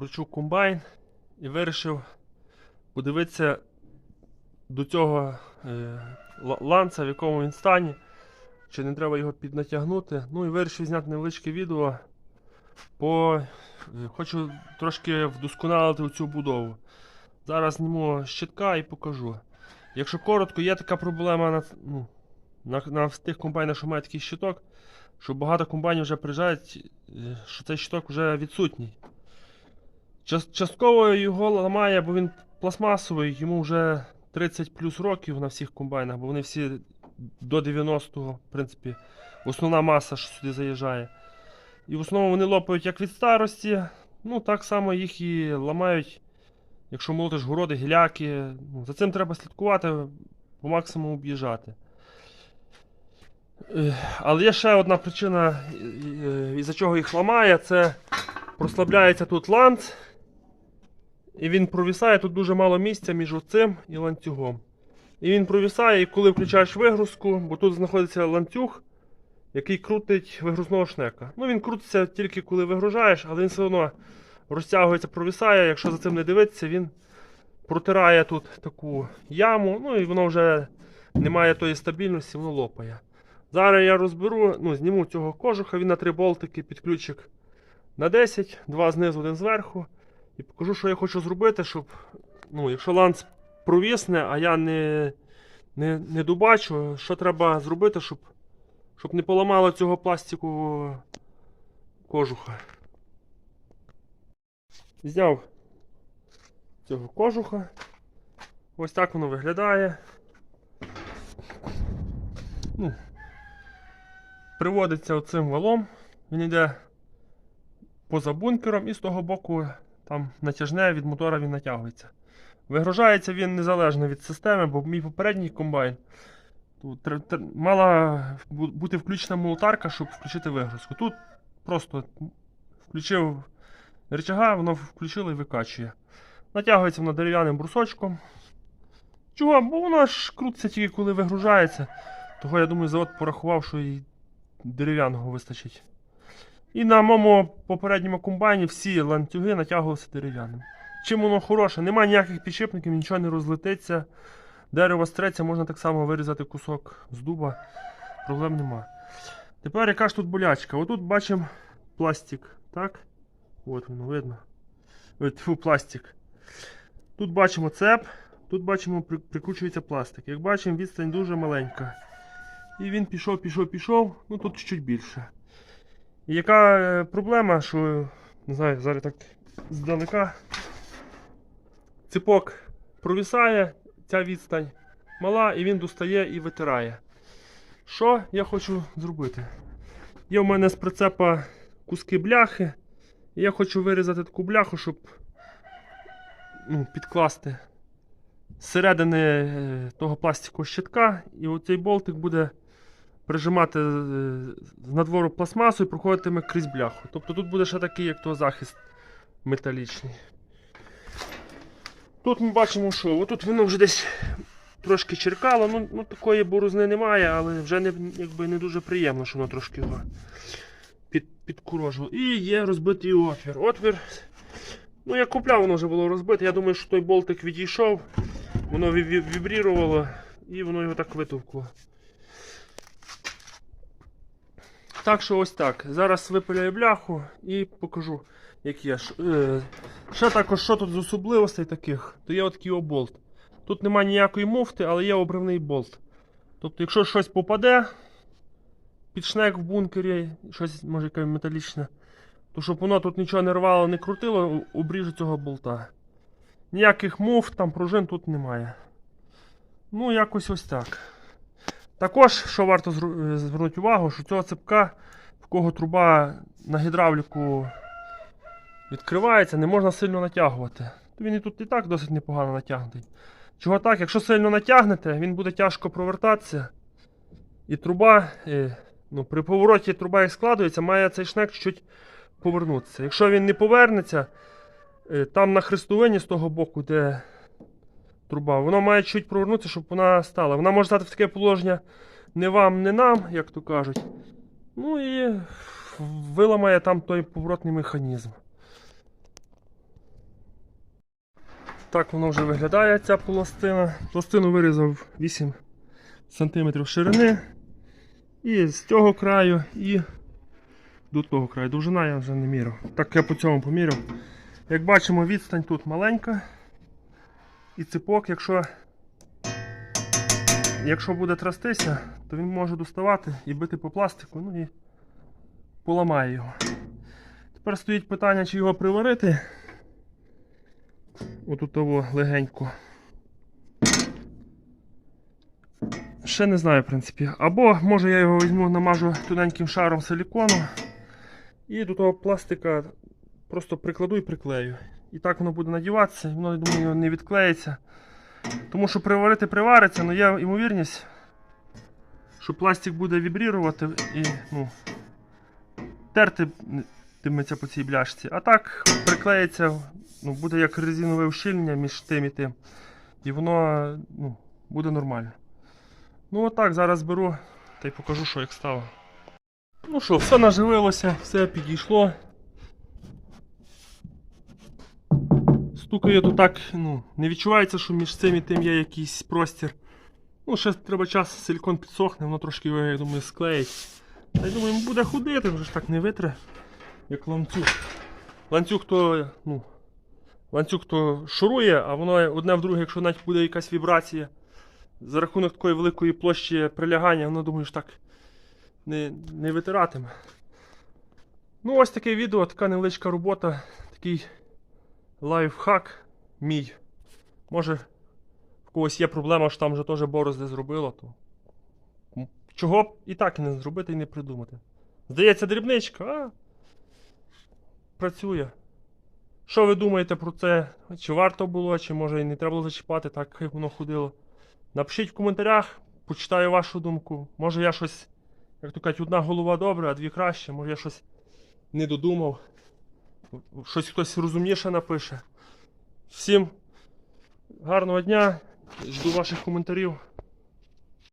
кручу комбайн і вирішив подивитися до цього е, ланца, в якому він стані, чи не треба його піднатягнути. Ну і вирішив зняти невеличке відео. По... е, Хочу трошки вдосконалити цю будову. Зараз зніму щитка і покажу. Якщо коротко, є така проблема на, ну, на, на тих комбайнах, що мають такий щиток, що багато комбайнів вже приїжджають, е, що цей щиток вже відсутній. Час- Частково його ламає, бо він пластмасовий, йому вже 30 плюс років на всіх комбайнах, бо вони всі до 90-го, в принципі, основна маса, що сюди заїжджає. І в основному вони лопають як від старості, ну так само їх і ламають, якщо молотиш городи, гіляки. Ну, за цим треба слідкувати, по максимуму об'їжджати. Е, Але є ще одна причина, із-за чого їх ламає, це прослабляється тут ланц, і він провісає, тут дуже мало місця між оцим і ланцюгом. І він провісає, і коли включаєш вигрузку, бо тут знаходиться ланцюг, який крутить вигрузного шнека. Ну він крутиться тільки коли вигружаєш, але він все одно розтягується, провісає. Якщо за цим не дивитися, він протирає тут таку яму, ну і воно вже не має тої стабільності, воно лопає. Зараз я розберу, ну, зніму цього кожуха, він на три болтики під ключик на 10, два знизу, один зверху. І покажу, що я хочу зробити, щоб, ну, якщо ланц провісне, а я не, не, не добачу, що треба зробити, щоб, щоб не поламало цього пластикового кожуха. Зняв цього кожуха. Ось так воно виглядає. Ну, приводиться оцим валом. Він йде поза бункером і з того боку там натяжне від мотора він натягується. Вигружається він незалежно від системи, бо мій попередній комбайн тут тр- тр- мала бути включена молотарка, щоб включити вигрузку. Тут просто включив рычага, воно включило і викачує. Натягується воно дерев'яним брусочком. Чого? Бо воно ж крутиться тільки коли вигружається. Того я думаю, завод порахував, що і дерев'яного вистачить. І на моєму попередньому комбайні всі ланцюги натягувалися дерев'яним. Чим воно хороше, немає ніяких підшипників, нічого не розлетиться. Дерево стреться, можна так само вирізати кусок з дуба. Проблем нема. Тепер яка ж тут болячка? Отут бачимо пластик, так? От воно видно. Ой, Тьфу, пластик. Тут бачимо цеп, тут бачимо прикручується пластик. Як бачимо, відстань дуже маленька. І він пішов, пішов, пішов, ну тут чуть більше. Яка е, проблема, що, не знаю, зараз так здалека. Ципок провісає, ця відстань мала, і він достає і витирає. Що я хочу зробити? Є в мене з прицепа куски бляхи. І я хочу вирізати таку бляху, щоб ну, підкласти з середини е, того пластикового щитка, і оцей болтик буде прижимати е, з надвору пластмасу і проходитиме крізь бляху. Тобто тут буде ще такий, як то захист металічний. Тут ми бачимо, що отут воно вже десь трошки черкало, ну, ну такої борозни немає, але вже не, якби не дуже приємно, що воно трошки його під, підкурожило. І є розбитий отвір. Отвір. Ну, я купляв, воно вже було розбите. Я думаю, що той болтик відійшов, воно ві- ві- вібрірувало і воно його так витовкло. Так що ось так. Зараз випиляю бляху і покажу, як є. Е, Ще також, що тут з особливостей таких, то є отакий оболт. Тут немає ніякої муфти, але є обривний болт. Тобто, якщо щось попаде під шнек в бункері, щось може яке металічне, то щоб воно тут нічого не рвало, не крутило, обріжу цього болта. Ніяких муфт, там пружин тут немає. Ну, якось ось так. Також, що варто е, звернути увагу, що цього цепка, в кого труба на гідравліку відкривається, не можна сильно натягувати. Він і тут і так досить непогано натягнутий. Чого так? Якщо сильно натягнете, він буде тяжко провертатися. І труба, е, ну, при повороті труба як складується, має цей шнек чуть повернутися. Якщо він не повернеться, е, там на хрестовині з того боку, де труба, воно має чуть провернутися, щоб вона стала. Вона може стати в таке положення не вам, не нам, як то кажуть. Ну і виламає там той поворотний механізм. Так воно вже виглядає, ця пластина. Пластину вирізав 8 см ширини. І з цього краю, і до того краю. Довжина я вже не міряв. Так я по цьому поміряв. Як бачимо, відстань тут маленька. І ципок, якщо, якщо буде трястися, то він може доставати і бити по пластику, ну і поламає його. Тепер стоїть питання, чи його приварити. Отут того легенько. Ще не знаю, в принципі. Або може я його візьму, намажу тоненьким шаром силікону. І до того пластика просто прикладу і приклею. І так воно буде надіватися, воно, я думаю, не відклеїться. Тому що приварити привариться, але є ймовірність, що пластик буде вібрірувати і ну, терти тиметься по цій бляшці. А так приклеїться, ну, буде як резинове ущільнення між тим і тим. І воно ну, буде нормально. Ну отак, зараз беру та й покажу, що як стало. Ну що, все наживилося, все підійшло. Стукає то так, ну, не відчувається, що між цим і тим є якийсь простір. Ну, ще треба час, силікон підсохне, воно трошки, його, я думаю, склеїть. Та я думаю, буде ходити, вже ж так не витре, як ланцюг. Ланцюг то, ну, ланцюг то шурує, а воно одне в друге, якщо навіть буде якась вібрація, за рахунок такої великої площі прилягання, воно думаю, ж так не, не витиратиме. Ну, ось таке відео, така невеличка робота, такий лайфхак мій. Може, в когось є проблема, що там вже теж борозди зробило, то чого б і так не зробити і не придумати. Здається, дрібничка, а працює. Що ви думаєте про це? Чи варто було, чи може і не треба було зачіпати, так як воно ходило? Напишіть в коментарях, почитаю вашу думку. Може я щось, як то кажуть, одна голова добре, а дві краще, може я щось не додумав. Щось хтось розумніше напише. Всім гарного дня, жду ваших коментарів.